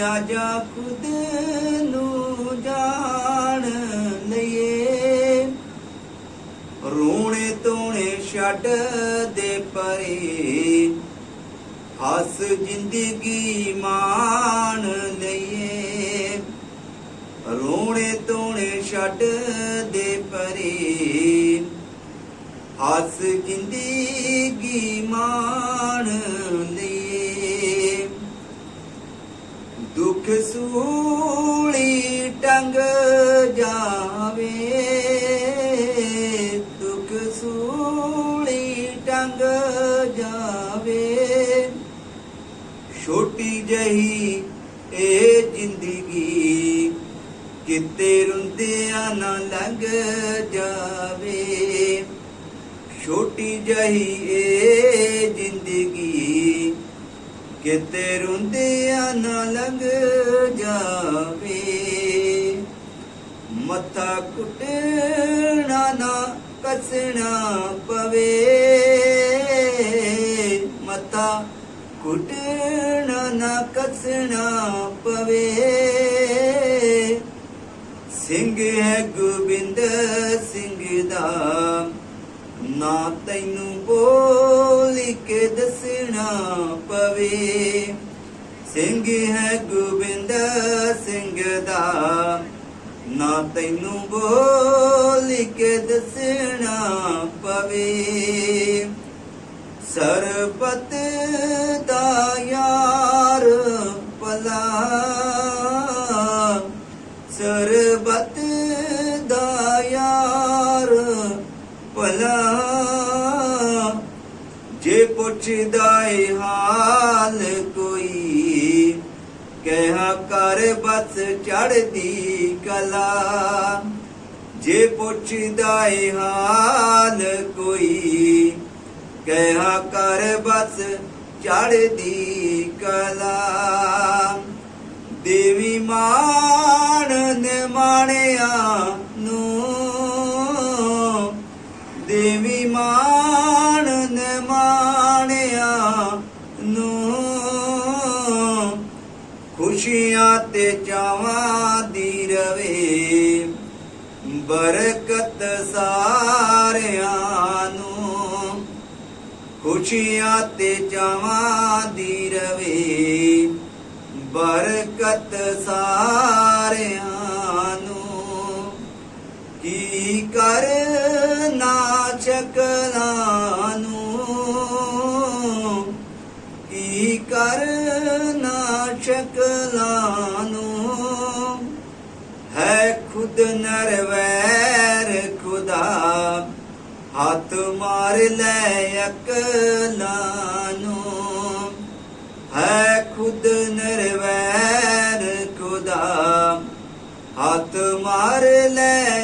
ਆਜਾ ਖੁਦ ਨੂੰ ਜਾਣ ਲਈਏ। ਰੋਣੇ ਤੋਣੇ ਛੱਡ ਦੇ ਪਰੇ। ਹੱਸ ਜ਼ਿੰਦਗੀ ਮਾਣ ਲਈਏ। ਰੋਣੇ ਤੋਣੇ ਛੱਡ ਦੇ ਪਰੇ। ਹੱਸ ਜ਼ਿੰਦਗੀ ਸੂਲੀ ਜਾਵੇ, ਦੁੱਖ ਸੂਲੀ ਟੰਗ ਜਾਵੇ। ਛੋਟੀ ਜਹੀ ਇਹ ਜ਼ਿੰਦਗੀ ਕਿਤੇ ਰੁੰਦਿਆਂ ਨਾ ਲੰਘ ਜਾਵੇ। ਛੋਟੀ ਜਹੀ ਇਹ ਜ਼ਿੰਦਗੀ ਕਿਤੇ ਰੁੰਦਿਆਂ ਨਾ ਲੰਘ ਜਾਵੇ। ਮੱਥਾ ਕੁੱਟਣਾ ਨਾ ਕਸਣਾ ਪਵੇ। ਮੱਥਾ ਕੁੱਟਣਾ ਨਾ ਕਸਣਾ ਪਵੇ। ਸਿੰਘ ਹੈ ਗੋਬਿੰਦ ਸਿੰਘ ਦਾ, ਨਾ ਤੈਨੂੰ ਬੋਲ ਕੇ ਦੱਸਣਾ ਪਵੇ। ਸਿੰਘ ਹੈ ਗੋਬਿੰਦ ਸਿੰਘ ਦਾ ਨਾ ਤੈਨੂੰ ਬੋਲ ਕੇ ਦੱਸਣਾ ਪਵੇ। ਸਰਬਤ ਦਾ ਯਾਰ ਭਲਾ, ਸਰਬਤ ਦਾ ਯਾਰ ਭਲਾ। ਜੇ ਪੁੱਛਦਾ ਏ ਹਾਲ ਕੋਈ ਕਹਿਆ ਕਰ ਬਸ ਚੜਦੀ ਕਲਾ? ਜੇ ਪੁੱਛਦਾ ਏ ਹਾਲ ਕੋਈ ਕਹਿਆ ਕਰ ਬਸ ਚੜਦੀ ਕਲਾ? ਦੇਵੀ ਮਾਣਨ ਮਾਣਿਆ ਨੂੰ, ਦੇਵੀ ਮਾਣਨ ਖੁਸ਼ੀਆਂ ਤੇ ਚਾਵਾਂ ਦੀ ਰਵੇ। ਬਰਕਤ ਸਾਰਿਆਂ ਨੂੰ। ਖੁਸ਼ੀਆਂ ਤੇ ਚਾਵਾਂ ਦੀ ਰਵੇ। ਬਰਕਤ ਸਾਰਿਆਂ ਸ਼ਕਲਾਂ ਨੂੰ ਹੈ ਖੁਦ ਨਰਵੈਰ ਖੁਦਾ। ਹੱਥ ਮਾਰ ਲੈ ਅਕਲਾਂ ਨੂੰ ਹੈ ਖੁਦ ਨਰਵੈਰ ਖੁਦਾ। ਹੱਥ ਮਾਰ ਲੈ